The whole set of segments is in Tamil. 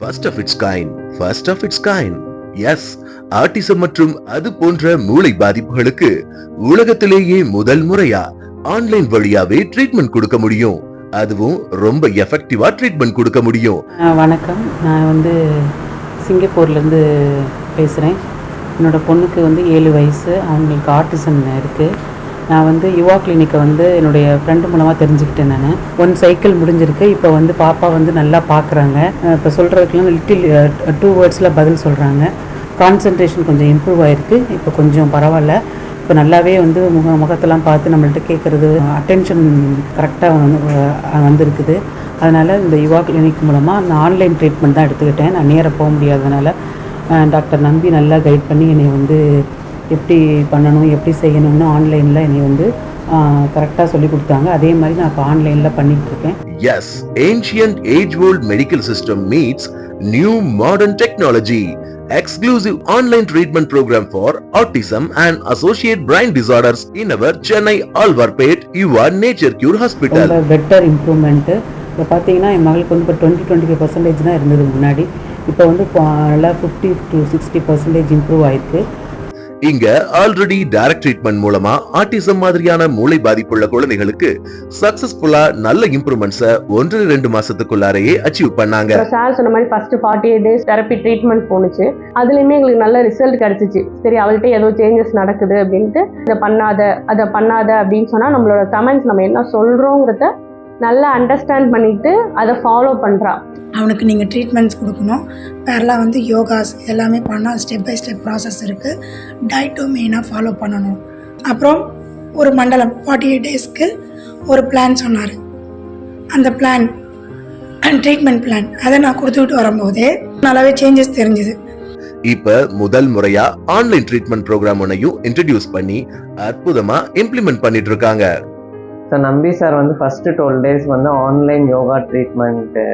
First of its kind first of its kind yes autism மற்றும் அது போன்ற மூளை பாதிப்புகளுக்கு உலகத்திலேயே முதல் முறையா ஆன்லைன் வழியாவே ட்ரீட்மெண்ட் கொடுக்க முடியும். அதுவும் ரொம்ப எஃபெக்டிவா ட்ரீட்மெண்ட் கொடுக்க முடியும். வணக்கம். நான் வந்து சிங்கப்பூர்லேருந்து பேசுகிறேன் என்னோட பொண்ணுக்கு வந்து ஏழு வயசு. அவங்களுக்கு ஆட்டிசம் இருக்குது நான் வந்து யுவா கிளினிக்கை வந்து என்னுடைய ஃப்ரெண்டு மூலமாக தெரிஞ்சுக்கிட்டேன் நான். ஒன் சைக்கிள் முடிஞ்சிருக்கு. இப்போ வந்து பாப்பா வந்து நல்லா பார்க்குறாங்க இப்போ சொல்கிறதுக்குலாம் லிட்டில் டூ வேர்ட்ஸில் பதில் சொல்கிறாங்க கான்சன்ட்ரேஷன் கொஞ்சம் இம்ப்ரூவ் ஆகிருக்கு இப்போ கொஞ்சம் பரவாயில்ல. இப்போ நல்லாவே வந்து முக முகத்தெல்லாம் பார்த்து நம்மள்ட்ட கேட்குறது அட்டென்ஷன் கரெக்டாக வந்து வந்திருக்குது. அதனால் இந்த யுவா கிளினிக் மூலமாக நான் ஆன்லைன் ட்ரீட்மெண்ட் தான் எடுத்துக்கிட்டேன். நான் நேராக போக முடியாததுனால டாக்டர் நம்பி நல்லா கைட் பண்ணி என்னை வந்து எப்படி பண்ணணும் எப்படி செய்யணும்னு ஆன்லைனில் என்னை வந்து கரெக்டாக சொல்லி கொடுத்தாங்க. அதே மாதிரி நான் இப்போ ஆன்லைனில் பண்ணிகிட்டு இருக்கேன். Yes ancient age old medical system meets new modern technology exclusive online treatment program for autism and associate brain disorders in our Chennai Alvarpet Yuva Nature Cure Hospital. Better improvement இப்போ பார்த்தீங்கன்னா என் மகளுக்கு வந்து இப்போ டுவெண்ட்டி டுவெண்ட்டி ஃபைவ் பர்சன்டேஜ் தான் இருந்தது முன்னாடி. இப்போ வந்து நல்லா fifty to sixty percentage improve ஆயிருக்கு. இங்க ஆல்ரெடி டைரக்ட் ட்ரீட்மெண்ட் மூலமா ஆட்டிசம் மாதிரியான மூளை பாதிப்புள்ள குழந்தைகளுக்கு சக்சஸ்ஃபுல்லா நல்ல இம்ப்ரூவ்மெண்ட்ஸ ஒன்று ரெண்டு மாசத்துக்குள்ளாரையே அச்சீவ் பண்ணாங்க. சார் சொன்ன மாதிரி first forty eight days therapy treatment போனுச்சு அதுலயுமே எங்களுக்கு நல்ல ரிசல்ட் கிடைச்சிச்சு. சரி அவள்கிட்ட ஏதோ சேஞ்சஸ் நடக்குது அப்படின்ட்டு இதை பண்ணாத அதை பண்ணாத அப்படின்னு சொன்னால் நம்மளோட கமெண்ட்ஸ் நம்ம என்ன சொல்கிறோங்கிறத நல்லா அண்டர்ஸ்டாண்ட் பண்ணிட்டு அதை ஃபாலோ பண்ணுறா அவனுக்கு நீங்கள் ட்ரீட்மெண்ட்ஸ் கொடுக்கணும். வேறெல்லாம் வந்து யோகாஸ் எல்லாமே பண்ணால் ஸ்டெப் பை ஸ்டெப் ப்ராசஸ் இருக்குது டயட்டும் மெயினாக ஃபாலோ பண்ணணும். அப்புறம் ஒரு மண்டலம் ஃபார்ட்டி எயிட் டேஸ்க்கு ஒரு பிளான் சொன்னார். அந்த பிளான் ட்ரீட்மெண்ட் பிளான் அதை நான் கொடுத்துக்கிட்டு வரும்போதே நல்லாவே சேஞ்சஸ் தெரிஞ்சுது. இப்ப முதல் முறையா ஆன்லைன் ட்ரீட்மெண்ட் ப்ரோக்ராம் ஒன்னையும் இன்ட்ரடியூஸ் பண்ணி அற்புதமா இம்ப்ளிமெண்ட் பண்ணிட்டு இருக்காங்க சார் நம்பி சார் வந்து ஃபஸ்ட்டு டுவெல் டேஸ் வந்து ஆன்லைன் யோகா ட்ரீட்மெண்ட்டு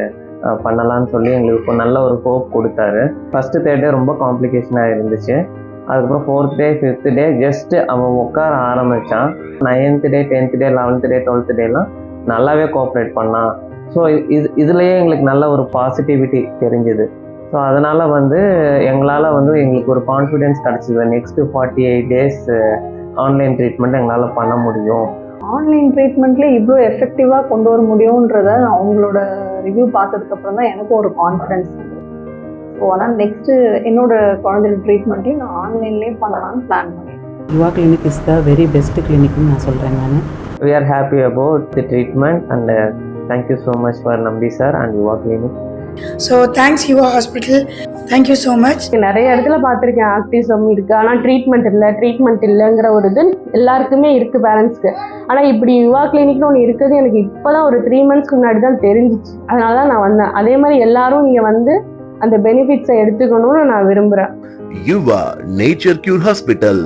பண்ணலாம்னு சொல்லி எங்களுக்கு நல்ல ஒரு ஹோப் கொடுத்தாரு. ஃபஸ்ட்டு தேர்ட் டே ரொம்ப காம்ப்ளிகேஷனாக இருந்துச்சு. அதுக்கப்புறம் fourth day fifth day just அவன் உட்கார ஆரம்பித்தான் ninth day tenth day eleventh day twelfth டேலாம் நல்லாவே கோஆப்ரேட் பண்ணான். ஸோ இது இதுலேயே எங்களுக்கு நல்ல ஒரு பாசிட்டிவிட்டி தெரிஞ்சுது. ஸோ அதனால் வந்து எங்களால் வந்து எங்களுக்கு ஒரு கான்ஃபிடென்ஸ் கிடச்சிது. Next forty eight days online treatment எங்களால் பண்ண முடியும். ஆன்லைன் ட்ரீட்மெண்ட்லேயே இவ்வளோ எஃபெக்டிவாக கொண்டு வர முடியுன்றத அவங்களோட ரிவ்யூ பார்த்ததுக்கப்புறம் தான் எனக்கும் ஒரு கான்ஃபிடன்ஸ் ஸோ அதான் நெக்ஸ்ட்டு என்னோட குழந்தையோட ட்ரீட்மெண்ட்டையும் நான் ஆன்லைன்லேயே பண்ணலாம்னு பிளான் பண்ணேன் Yuva Clinic is the very best கிளினிக்னு நான் சொல்கிறேன் நான். We are happy about the treatment and uh, thank you so much for Nambi sir and Yuva Clinic. So thanks Yuva Hospital thank you so much நிறைய இடத்துல பார்த்துருக்கேன் ஆக்டிசம் இருக்கு. ஆனால் ட்ரீட்மெண்ட் இல்லை. ட்ரீட்மெண்ட் இல்லைங்கிற ஒரு இது எல்லாருக்குமே இருக்கு பேரண்ட்ஸ்க்கு ஆனால் இப்படி யுவா கிளினிக்னு ஒன்று இருக்குது. எனக்கு இப்போ தான் ஒரு த்ரீ மந்த்ஸ்க்கு முன்னாடி தான் தெரிஞ்சிச்சு. அதனால தான் நான் வந்தேன். அதே மாதிரி எல்லாரும் இங்கே வந்து அந்த பெனிஃபிட்ஸை எடுத்துக்கணும்னு நான் விரும்புகிறேன் Yuva Nature Cure Hospital.